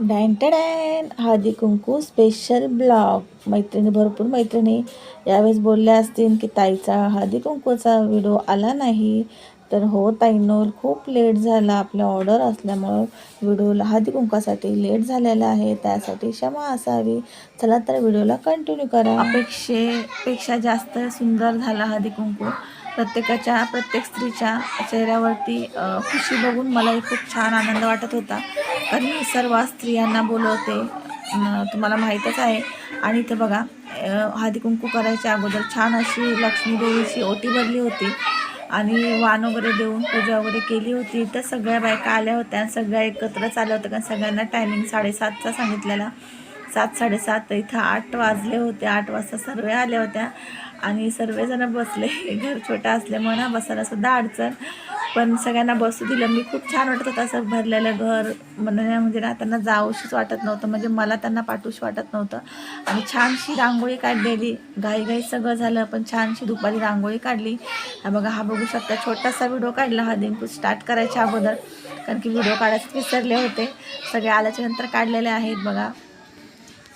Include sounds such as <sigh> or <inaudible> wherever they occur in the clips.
Dan tan Haldi Kunku special blog मैत्रिणी भरपूर मैत्रिणी. यावेळेस बोलल्या असतील की ताईचा हळदी कुंकूचा व्हिडिओ आला नाही. तर हो ताईनोल खूप लेट झाला. आपल्या ऑर्डर असल्यामुळं व्हिडिओला हळदी कुंकासाठी लेट झालेला आहे. त्यासाठी क्षमा असावी. चला तर व्हिडिओला कंटिन्यू करा. अपेक्षेपेक्षा जास्त सुंदर झाला हळदी कुंकू. प्रत्येकाच्या प्रत्येक स्त्रीच्या चेहऱ्यावरती खुशी बघून मलाही खूप छान आनंद वाटत होता. कारण मी सर्व स्त्रियांना बोलवते तुम्हाला माहीतच आहे. आणि इथं बघा हळदी कुंकू करायच्या अगोदर छान अशी लक्ष्मीदेवीची ओटी भरली होती. आणि वाण वगैरे देऊन पूजा वगैरे केली होती. तर सगळ्या बायका आल्या होत्या सगळ्या एकत्रच आल्या होत्या. कारण सगळ्यांना टायमिंग साडेसातचा सांगितलेला. सात साडेसात इथं आठ वाजले होते आठ वाजता सर्व आल्या होत्या. आणि सर्वजणं बसले. घर छोटं असल्यामुळे ना बसायलासुद्धा अडचण. पण सगळ्यांना बसू दिलं. मी खूप छान वाटत होतं असं भरलेलं घर. म्हणण्या म्हणजे ना त्यांना जाऊशीच वाटत नव्हतं. म्हणजे मला त्यांना पाठवूशी वाटत नव्हतं. आणि छानशी रांगोळी काढलेली. घाई सगळं झालं पण छानशी दुपारी रांगोळी काढली. हा बघा हा बघू शकता. छोटासा व्हिडिओ काढला हा. दिंकू स्टार्ट करायच्या अगोदर. कारण की व्हिडिओ काढायचं विसरले होते. सगळे आल्याच्यानंतर काढलेले आहेत बघा.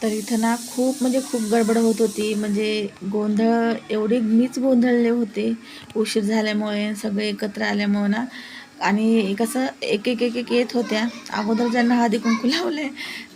तर इथं ना खूप म्हणजे खूप गडबड होत होती. म्हणजे गोंधळ एवढे मीच गोंधळले होते. उशीर झाल्यामुळे सगळे एकत्र आल्यामुळे ना. आणि कसं एक एक एक एक येत होत्या. अगोदर ज्यांना हळदी कुंकू लावले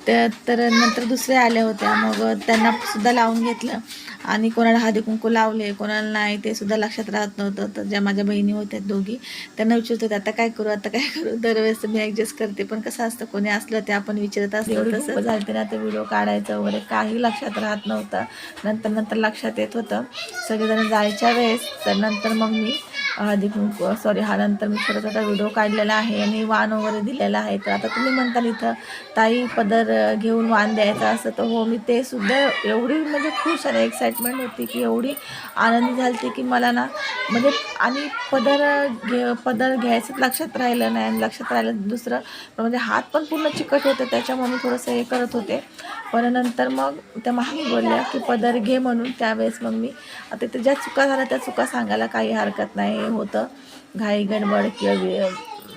त्या तर नंतर दुसऱ्या आल्या होत्या. मग त्यांना सुद्धा लावून घेतलं. आणि कोणाला हळदी कुंकू लावले कोणाला नाही ते सुद्धा लक्षात राहत नव्हतं. तर ज्या माझ्या बहिणी होत्या दोघी त्यांना विचारत होते आता काय करू? आता काय करू? <laughs> दरवेळेस मी ॲडजस्ट करते. पण कसं असतं कोणी असलं ते आपण विचारत असतो. तसं झालं ना ते व्हिडिओ काढायचं वगैरे काही लक्षात राहत नव्हतं. नंतर नंतर लक्षात येत होतं. सगळेजण जायच्या वेळेस तर नंतर मग मी हळदी कुंकू सॉरी हा नंतर मी छोटा छोटा व्हिडिओ काढलेला आहे आणि वाण वगैरे दिलेला आहे. तर आता तुम्ही म्हणताल इथं ताई पदर घेऊन वाण द्यायचा असं तर हो मी ते सुद्धा एवढी म्हणजे खुश आणि एक्साइटमेंट होती की एवढी आनंदी झाली होती की मला ना म्हणजे आणि पदर घे पदर घ्यायचं लक्षात राहिलं नाही आणि लक्षात राहिलं दुसरं म्हणजे हात पण पूर्ण चिकट होते त्याच्यामुळे मी थोडंसं हे करत होते. पण नंतर मग त्या मामी बोलल्या की पदर घे म्हणून त्यावेळेस मग मी आता ते ज्या चुका झाल्या त्या चुका सांगायला काही हरकत नाही. हे होतं. घाई गडबड किंवा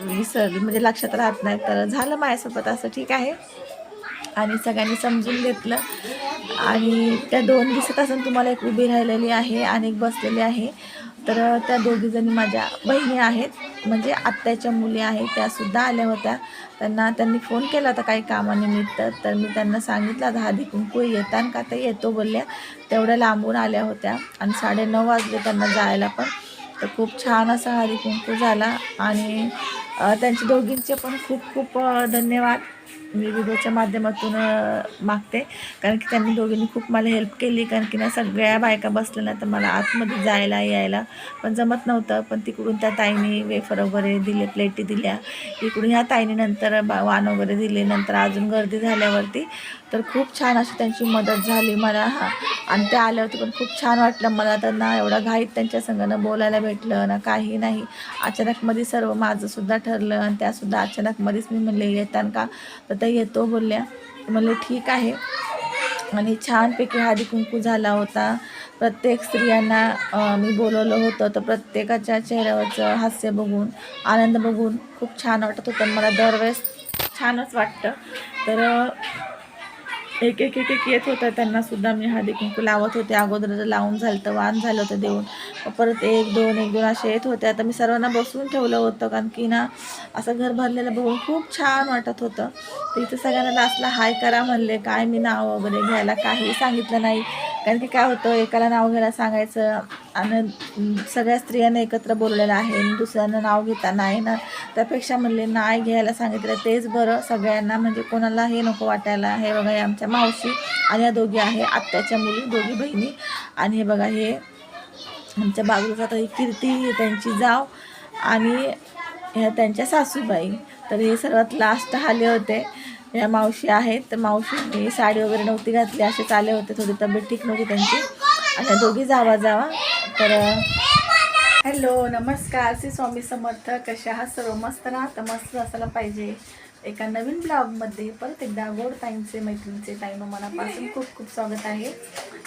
विसरली म्हणजे लक्षात राहत नाही. तर झालं माझ्यासोबत असं. ठीक आहे. आणि सगळ्यांनी समजून घेतलं. आणि त्या दोन दिसत असून तुम्हाला एक उभी राहिलेली आहे आणि एक बसलेली आहे. तर त्या दोघीजणी माझ्या बहिणी आहेत. म्हणजे आत्याच्या मुली आहेत त्यासुद्धा आल्या होत्या. त्यांना त्यांनी फोन केला होता काही कामानिमित्त. तर मी त्यांना सांगितलं आता हळदी कुंकू येतान का? ते येतो बोलल्या. तेवढ्या लांबून आल्या होत्या. आणि साडेनऊ वाजले त्यांना जायला पण. तर खूप छान असा हळदी कुंकू झाला. आणि त्यांच्या दोघींचे पण खूप खूप धन्यवाद. मी व्हिडिओच्या माध्यमातून मागते. कारण की त्यांनी दोघींनी खूप मला हेल्प केली. कारण की ना सगळ्या बायका बसल्या ना तर मला आतमध्ये जायला यायला पण जमत नव्हतं. पण तिकडून त्या ताईने वेफर वगैरे दिले प्लेटी दिल्या. इकडून ह्या ताईने नंतर बा वाण वगैरे दिले. नंतर अजून गर्दी झाल्यावरती तर खूप छान अशी त्यांची मदत झाली मला हा. आणि त्या आल्या होत्या पण खूप छान वाटलं मला. त्यांना एवढा घाईत त्यांच्या संघानं बोलायला भेटलं ना काही नाही. अचानकमध्ये सर्व माझंसुद्धा ठरलं आणि त्यासुद्धा अचानकमध्येच मी म्हणले येतान का? तर त्या येतो बोलल्या. म्हणले ठीक आहे. आणि छानपैकी हळदी कुंकू झाला होता. प्रत्येक स्त्रियांना मी बोलवलं होतं. तर प्रत्येकाच्या चेहऱ्यावरचं हास्य बघून आनंद बघून खूप छान वाटत होतं. मला दरवेळेस छानच वाटतं. तर एक एक एक एक येत होतं. त्यांना सुद्धा मी हळदी कुंकू लावत होते. अगोदर लावून झालं तर वाण झालं होतं देऊन. परत एक दोन एक दोन असे येत होते. आता मी सर्वांना बसवून ठेवलं होतं कारण की ना असं घर भरलेलं बघून खूप छान वाटत होतं. तर इथं सगळ्यांना लास्टला हाय करा म्हणले. काय मी नाव वगैरे घ्यायला काही सांगितलं नाही. कारण की काय होतं एकाला नाव घ्यायला सांगायचं आणि सगळ्या स्त्रियांना एकत्र बोललेलं आहे. आणि दुसऱ्यांना नाव घेता नाही ना त्यापेक्षा म्हणले नाही घ्यायला सांगितलं तेच बरं सगळ्यांना. म्हणजे कोणाला हे नको वाटायला. हे बघा हे आमच्या मावशी आणि या दोघी आहे आत्याच्या मुली दोघी बहिणी. आणि हे बघा हे आमच्या बाजूचा तर ही कीर्ती त्यांची जाव आणि ह्या त्यांच्या सासूबाई. तर हे सर्वात लास्ट आले होते. या मावशी आहेत. तर मावशीने साडी वगैरे नव्हती घातली असेच आले होते. थोडी तब्येत ठीक नव्हती त्यांची. आणि ह्या दोघी जावा जावा तर हॅलो नमस्कार. श्री स्वामी समर्थ कशा आहात? सर्व मस्त ना तर मस्त असायला पाहिजे. एका नवीन ब्लॉगमध्ये परत एकदा गोड ताईंचे मैत्रिणीचे ताईन मनापासून खूप खूप स्वागत आहे.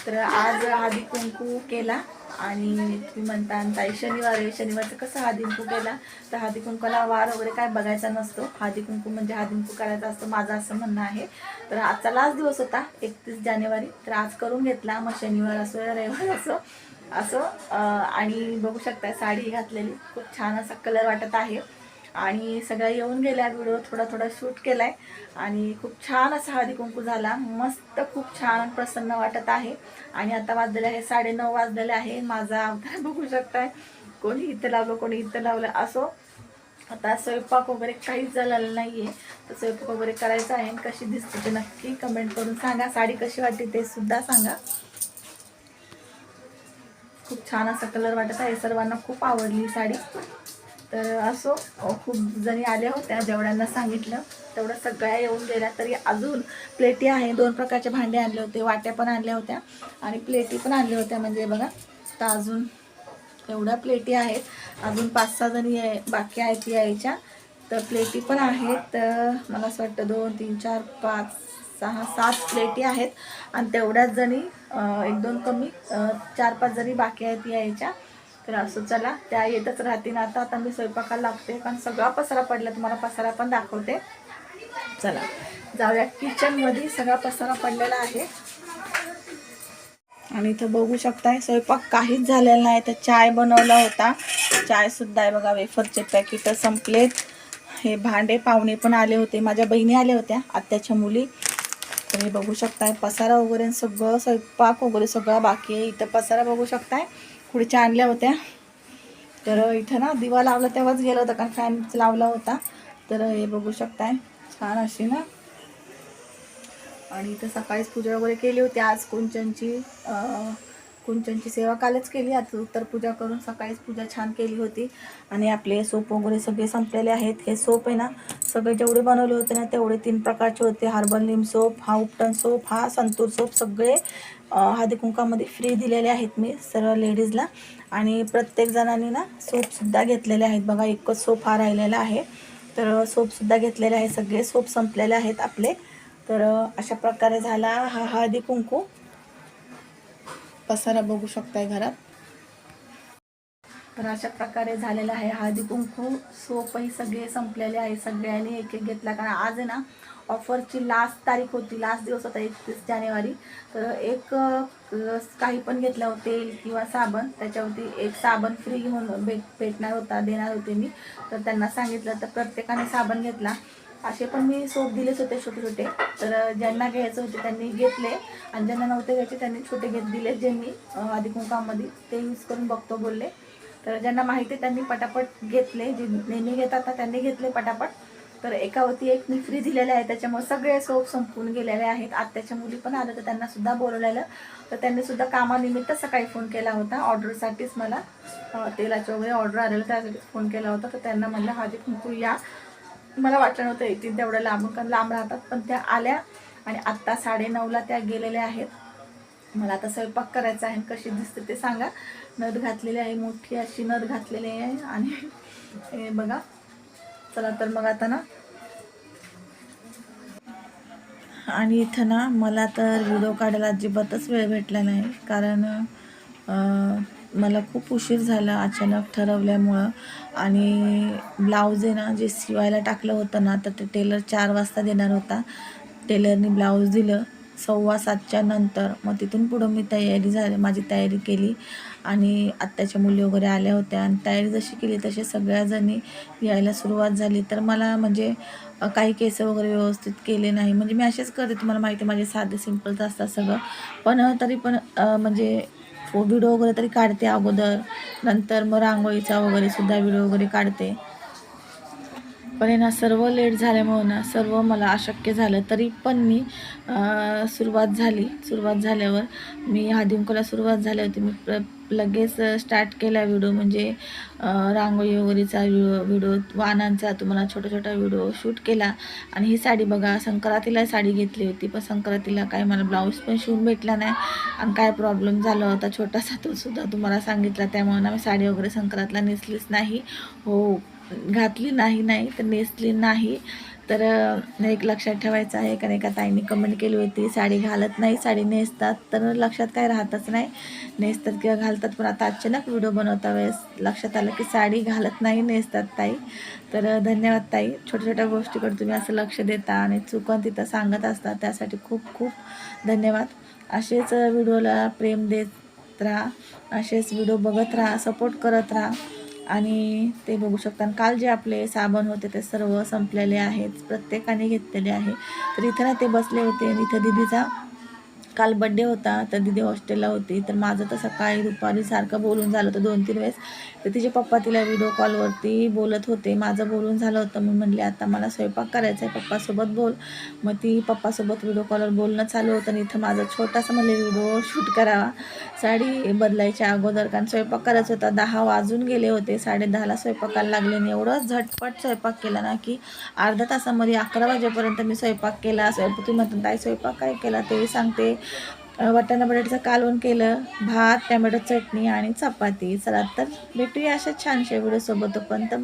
तर आज हळदी कुंकू केला आणि तुम्ही म्हणता ताई शनिवार आहे. शनिवारचं कसं हळदी कुंकू केला? तर हळदी कुंकूला वार वगैरे काय बघायचा नसतो. हळदी कुंकू म्हणजे हळदी कुंकू करायचा असतो माझं असं म्हणणं आहे. तर आजचा लास्ट दिवस होता एकतीस जानेवारी. तर आज करून घेतला. मग शनिवार असो रविवार असो. असं आणि बघू शकता साडी घातलेली. खूप छान असा कलर वाटत आहे. आणि सगळ्या येऊन गेल्या व्हिडिओ थोडा थोडा शूट केलाय. आणि खूप छान असा हळदी कुंकू झाला. मस्त खूप छान प्रसन्न वाटत आहे. आणि आता वाजलेले आहे साडेनऊ वाजलेले आहे. माझा अवतार <laughs> बघू शकताय. कोणी इथं लावलं कोणी इथं लावलं असो. आता स्वयंपाक वगैरे काहीच झालेलं नाही आहे तर स्वयंपाक वगैरे करायचा आहे. आणि कशी दिसते ते नक्की कमेंट करून सांगा. साडी कशी वाटते ते सुद्धा सांगा. खूप छान असा कलर वाटत आहे. सर्वांना खूप आवडली साडी. तर असो खूप जणी आल्या होत्या जेवढ्यांना सांगितलं तेवढं सगळ्या येऊन गेल्या तरी अजून प्लेटी आहे. दोन प्रकारचे भांडे आणले होते वाट्या पण आणल्या होत्या आणि प्लेटी पण आणल्या होत्या. म्हणजे बघा तर अजून एवढ्या प्लेटी आहेत. अजून पाच सहा जणी बाकी आहेत यायच्या. तर प्लेटी पण आहेत. तर मला असं वाटतं दोन तीन चार पाच सहा सात प्लेटी आहेत. आणि तेवढ्याच जणी एक दोन कमी चार पाच जणी बाकी आहेत यायच्या तर असं चला. त्या येतच राहतील. आता आता मी स्वयंपाकाला लागते कारण सगळा पसारा पडला तुम्हाला पसारा पण दाखवते. चला. जाऊया. किचनमध्ये सगळा पसारा पडलेला आहे. आणि इथं बघू शकताय स्वयंपाक काहीच झालेला नाही. तर चाय बनवला होता. चायसुद्धा आहे बघा वेफरचे पॅकेट संपलेत. हे भांडे पाहुणे पण आले होते. माझ्या बहिणी आल्या होत्या आत्याच्या मुली. तर हे बघू शकताय पसारा वगैरे सगळं स्वयंपाक वगैरे सगळा बाकी आहे. इथं पसारा बघू शकताय. खुर्च्या आणल्या होत्या. तर इथं ना दिवा लावला तेव्हाच गेलं होतं कारण फॅन लावला होता. तर हे बघू शकताय. छान अशी ना. आणि इथं सकाळीच पूजा वगैरे केली होती. आज कुंचनची अं, कुंचनची सेवा कालच केली. आता उत्तर पूजा करून सकाळीच पूजा छान केली होती. आणि आपले सोप वगैरे सगळे संपलेले आहेत. हे सोप आहे ना सगळे जेवढे बनवले होते ना तेवढे तीन प्रकारचे होते. हर्बल लिम सोप हा उपटन सोप हा संतूर सोप सगळे हळदी कुंकामध्ये फ्री दिलेले आहेत मी सर्व लेडीजला आणि प्रत्येक जणांनी ना सोपसुद्धा घेतलेले आहेत. बघा एकच सोप हा राहिलेला आहे. तर सोपसुद्धा घेतलेले आहे सगळे. सोप संपलेले आहेत आपले. तर अशा प्रकारे झाला हा हळदी कुंकू. पसारा बघू शकताय घरात. तर अशा प्रकारे झालेला आहे हळदी कुंकू. सोपही सगळे संपलेले आहे. सगळ्यांनी एक एक घेतला. कारण आज आहे ना ऑफरची लास्ट तारीख होती. लास्ट दिवस होता एकतीस जानेवारी. तर एक काही पण घेतलं होतं तेल किंवा साबण. त्याच्यावरती एक साबण फ्री घेऊन भेट भेटणार होता देणार होते मी. तर त्यांना सांगितलं. तर प्रत्येकाने साबण घेतला. असे पण मी सोप दिलेच होते छोटे छोटे. तर ज्यांना घ्यायचं होते त्यांनी घेतले. आणि ज्यांना नव्हते घ्यायचे त्यांनी छोटे घेत दिले जे मी आधी कुंकामध्ये. ते यूज करून बघतो बोलले. तर ज्यांना माहिती आहे त्यांनी पटापट घेतले. जे नेहमी घेतात ना त्यांनी घेतले पटापट. तर एकावरती एक मी फ्री दिलेले आहे. त्याच्यामुळे सगळे सोप संपून गेलेले आहेत. आत्याच्या मुली पण आल्या तर त्यांना सुद्धा बोलवलेलं. तर त्यांनी सुद्धा कामानिमित्त सकाळी फोन केला होता. ऑर्डरसाठीच मला तेलाच्या तेलाचे वगैरे ऑर्डर आलेलं. त्यासाठीच फोन केला होता. तर त्यांना म्हणलं हळदी कुंकू या. मला वाटलं नव्हतं येतील तेवढ्या लांबून कारण लांब राहतात पण त्या आल्या आणि आत्ता साडेनऊला त्या गेलेल्या आहेत. मला आता स्वयंपाक करायचा आहे कशी दिसते ते सांगा. नथ घातलेली आहे मोठी अशी नथ घातलेली आहे आणि <laughs> हे बघा. चला तर मग आता ना. आणि इथं ना मला तर व्हिडिओ काढायला अजिबातच वेळ भेटला नाही कारण मला खूप उशीर झाला अचानक ठरवल्यामुळं. आणि ब्लाऊज आहे ना जे शिवायला टाकलं होतं ना तर ते टेलर चार वाजता देणार होता. टेलरनी ब्लाऊज दिलं. सव्वा सातच्या नंतर मग तिथून पुढं मी तयारी झाली माझी तयारी केली. आणि आत्याच्या मुली वगैरे आल्या होत्या. आणि तयारी जशी केली तसे सगळ्याजणी यायला सुरुवात झाली. तर मला म्हणजे काही केस वगैरे व्यवस्थित केले नाही. म्हणजे मी असेच करते तुम्हाला माहिती आहे माझे साधे सिम्पलच असतात सगळं. पण तरी पण म्हणजे व्हिडिओ वगैरे तरी काढते अगोदर. नंतर मग रांगोळीचा वगैरे सुद्धा व्हिडिओ वगैरे काढते. पण आहे ना सर्व लेट झाल्यामुळं ना सर्व मला अशक्य झालं. तरी पण मी सुरुवात झाली. सुरुवात झाल्यावर मी हादिंकोला सुरुवात झाली होती. मी प्र लगेच स्टार्ट केला व्हिडिओ म्हणजे रांगोळी वगैरेचा व्हिडिओ व्हिडिओ वाहनांचा तुम्हाला छोटा छोटा व्हिडिओ शूट केला. आणि ही साडी बघा संक्रांतीला साडी घेतली होती. पण संक्रांतीला काय मला ब्लाऊज पण शिवून भेटला नाही. आणि काय प्रॉब्लेम झाला होता छोटासा तो सुद्धा तुम्हाला सांगितला. त्यामुळे ना मी साडी वगैरे संक्रांतला नेसलीच नाही. हो. घातली नाही नाही तर नेसली नाही. तर एक लक्षात ठेवायचं आहे कारण एका ताईने कमेंट केली होती साडी घालत नाही साडी नेसतात. तर लक्षात काय राहतच नाही. नेसतात किंवा घालतात पण आता अचानक व्हिडिओ बनवता वेळेस लक्षात आलं की साडी घालत नाही नेसतात ताई. तर धन्यवाद ताई. छोट्या छोट्या गोष्टीकडे तुम्ही असं लक्ष देता आणि चुकून तिथं सांगत असता त्यासाठी खूप खूप धन्यवाद. असेच व्हिडिओला प्रेम देत राहा. असेच व्हिडिओ बघत राहा सपोर्ट करत राहा. आणि ते बघू शकता. आणि काल जे आपले साबण होते ते सर्व संपलेले आहेत. प्रत्येकाने घेतलेले आहे. तर इथं ना ते बसले होते आणि इथं दिदीचा काल बड्डे होता. तर दिदी हॉस्टेलला होती. तर माझं तर सकाळी दुपारी सारखं बोलून झालं होतं दोन तीन वेळेस. तर तिचे पप्पा तिला व्हिडिओ कॉलवरती बोलत होते. माझं बोलून झालं होतं. मी म्हणले आता मला स्वयंपाक करायचा आहे. पप्पासोबत बोल. मग ती पप्पासोबत व्हिडिओ कॉलवर बोलणं चालू होतं आणि इथं माझं छोटासा म्हणलं व्हिडिओ शूट करावा. साडी बदलायच्या अगोदर कारण स्वयंपाक करायचा होता दहा वाजून गेले होते साडे दहाला स्वयंपाकाला लागले आणि एवढं झटपट स्वयंपाक केला ना की अर्ध्या तासामध्ये अकरा वाजेपर्यंत मी स्वयंपाक केला. स्वयंपाक तुम्ही म्हणतात ताई स्वयंपाक काय केला? ते सांगते. वाटाणा बटाट्याचं कालवण केलं भात टॅमॅटो चटणी आणि चपाती. चला तर भेटूया अशा छानशा व्हिडिओसोबत पण तर